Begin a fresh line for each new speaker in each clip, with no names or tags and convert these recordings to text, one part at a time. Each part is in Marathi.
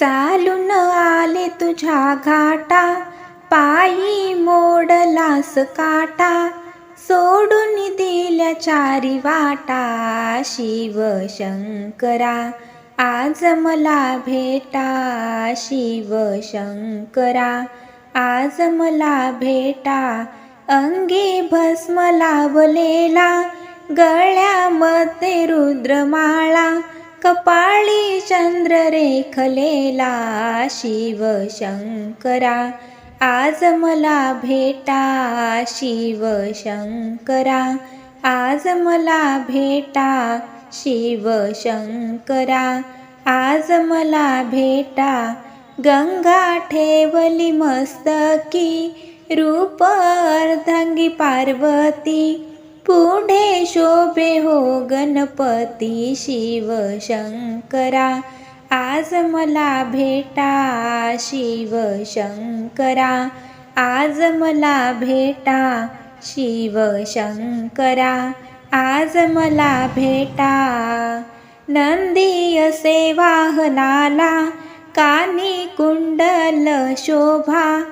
चालून आले तुझ्या घाटा पायी मोडलास काटा सोडून दिल्या चारी वाटा शिव शंकरा. आज मला भेटा शिव शंकरा. आज मला भेटा अंगी भस्म लावलेला गळ्यामध्ये रुद्रमाळा. कपाळी चंद्र रेखलेला शिव शंकरा. आज मला भेटा शिव शंकरा. आज मला भेटा शिव शंकरा. आज मला भेटा गंगा ठेवली मस्तकी. रूप अर्धांगी पार्वती. पुढे शोभे हो गणपती शिव शंकरा. आज मला भेटा शिव शंकरा. आज मला भेटा शिव शंकरा. आज मला भेटा नंदी असे वाहनाला. कानी कुंडल शोभा.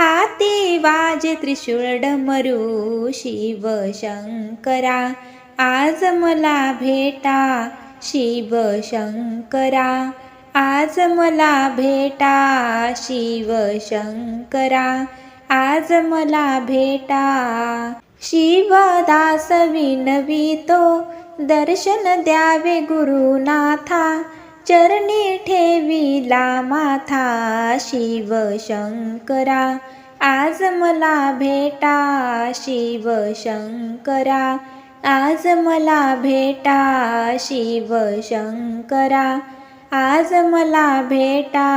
हाते वाजे त्रिशूळ डमरू शिव शंकरा. आज मला भेटा शिव शंकरा. आज मला भेटा शिव शंकरा. आज मला भेटा शिवदास विनवितो. दर्शन द्यावे गुरुनाथा. चरणी दिला माथा शिव शंकरा. आज मला भेटा शिव शंकरा. आज मला भेटा शिव शंकरा. आज मला भेटा